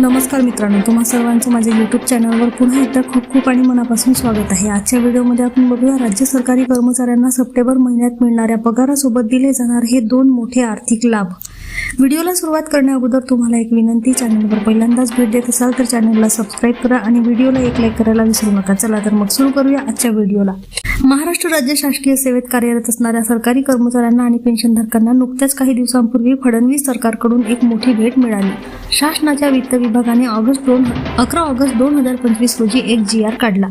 नमस्कार मित्रांनो तुम्हा सर्वांचं माझ्या यूट्यूब चॅनलवर पुन्हा एकदा खूप खूप आणि मनापासून स्वागत आहे. आजच्या व्हिडिओमध्ये आपण बघूया राज्य सरकारी कर्मचाऱ्यांना सप्टेंबर महिन्यात मिळणाऱ्या पगारासोबत दिले जाणार हे दोन मोठे आर्थिक लाभ. व्हिडिओला सुरुवात करण्या अगोदर तुम्हाला एक विनंती चॅनलवर पहिल्यांदाच भेट देत असाल तर चॅनलला सबस्क्राईब करा आणि व्हिडिओला एक लाईक करायला विसरू नका. चला तर मग सुरू करूया आजच्या व्हिडिओला. महाराष्ट्र राज्य शासकीय सेवेत कार्यरत असणाऱ्या सरकारी कर्मचाऱ्यांना आणि पेन्शनधारकांना नुकत्याच काही दिवसांपूर्वी फडणवीस सरकारकडून एक मोठी भेट मिळाली. शासनाच्या वित्त विभागाने ऑगस्ट दोन अकरा ऑगस्ट दोन हजार पंचवीस रोजी एक जी आर काढला.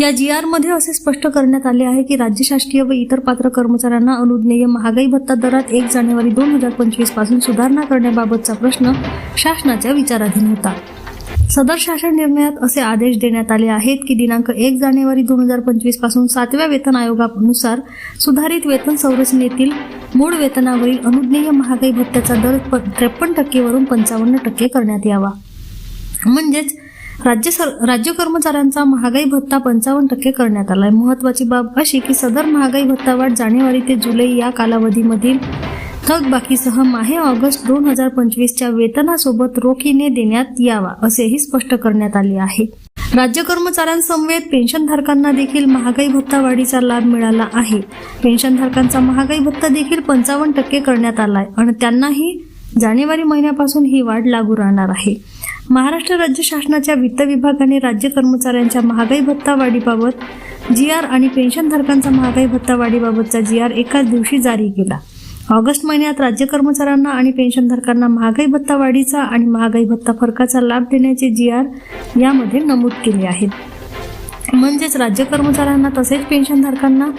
या जी आरमध्ये असे स्पष्ट करण्यात आले आहे की राज्य शासकीय व इतर पात्र कर्मचाऱ्यांना अनुज्ञेय महागाई भत्ता दरात एक जानेवारी दोन हजार पंचवीसपासून सुधारणा करण्याबाबतचा प्रश्न शासनाच्या विचाराधीन होता. सदर शासन निर्णयात असे आदेश देण्यात आले आहेत की दिनांक एक जानेवारी दोन हजार पंचवीसपासून सातव्या वेतन आयोगानुसार सुधारित वेतन संरचनेतील मूळ वेतनावरील अनुज्ञेय महागाई भत्त्याचा दर त्रेपन्न टक्केवरून पंचावन्न टक्के करण्यात यावा. म्हणजेच राज्य सर राज्य कर्मचाऱ्यांचा महागाई भत्ता पंचावन्न टक्के करण्यात आला आहे महत्वाची बाब अशी की सदर महागाई भत्ता वाढ जानेवारी ते जुलै या कालावधीमधील थकबाकीसह माहे ऑगस्ट दोन हजार पंचवीसच्या वेतनासोबत रोखीने देण्यात यावा असेही स्पष्ट करण्यात आले आहे. राज्य कर्मचाऱ्यांसमवेत पेन्शनधारकांना देखील महागाई भत्ता वाढीचा लाभ मिळाला आहे. पेन्शनधारकांचा महागाई भत्ता देखील पंचावन्न टक्के करण्यात आला आहे आणि त्यांनाही जानेवारी महिन्यापासून ही वाढ लागू राहणार आहे. महाराष्ट्र राज्य शासनाच्या वित्त विभागाने राज्य कर्मचाऱ्यांच्या महागाई भत्ता वाढीबाबत जी आर आणि पेन्शनधारकांचा महागाई भत्ता वाढीबाबतचा जी आर एकाच दिवशी जारी केला. ऑगस्ट महिन्यात राज्य कर्मचाऱ्यांना आणि पेन्शनधारकांना महागाई भत्ता वाढीचा आणि महागाई भत्ता फरकाचा लाभ देण्याचे जी आर यामध्ये नमूद केले आहेत म्हणजेच राज्य कर्मचाऱ्यांना तसेच पेन्शनधारकांना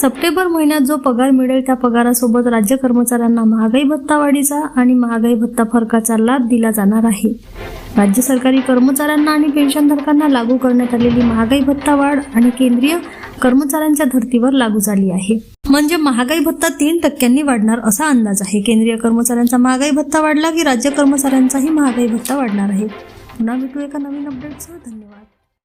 सप्टेंबर महिन्यात जो पगार मिळेल त्या पगारासोबत राज्य कर्मचाऱ्यांना महागाई भत्ता वाढीचा आणि महागाई भत्ता फरकाचा लाभ दिला जाणार आहे. राज्य सरकारी कर्मचाऱ्यांना आणि पेन्शनधारकांना लागू करण्यात आलेली महागाई भत्ता वाढ आणि केंद्रीय कर्मचाऱ्यांच्या धर्तीवर लागू झाली आहे. म्हणजे महागाई भत्ता तीन टक्क्यांनी वाढणार असा अंदाज आहे. केंद्रीय कर्मचाऱ्यांचा महागाई भत्ता वाढला की राज्य कर्मचाऱ्यांचाही महागाई भत्ता वाढणार आहे. पुन्हा भेटू एका नवीन अपडेटसह धन्यवाद.